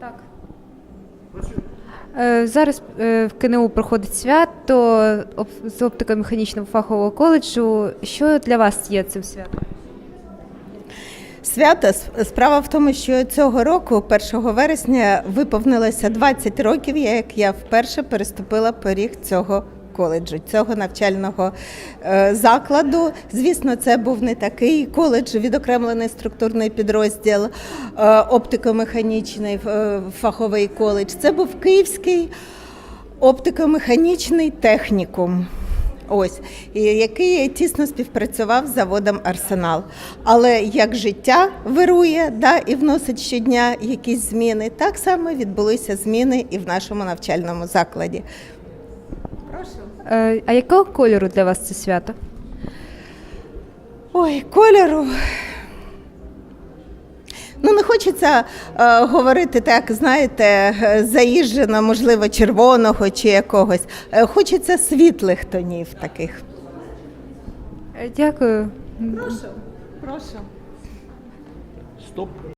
Так. Е, Зараз е, в КНУ проходить свято з оптико-механічного фахового коледжу. Що для вас є цим святом? Свято с- справа в тому, що цього року, 1 вересня, виповнилося 20 років, як я вперше переступила поріг цього коледжу, цього навчального е, закладу. Звісно, це був не такий коледж, відокремлений структурний підрозділ, е, оптико-механічний е, фаховий коледж. Це був Київський оптико-механічний технікум. Ось, який тісно співпрацював з заводом Арсенал. Але як життя вирує да, і вносить щодня якісь зміни, так само відбулися зміни і в нашому навчальному закладі. Прошу. Е, А якого кольору для вас це свято? Ой, кольору. Ну, не хочеться е, говорити так, знаєте, заїжджено, можливо, червоного чи якогось. Е, хочеться світлих тонів таких. Е, Дякую. Прошу, прошу. Стоп.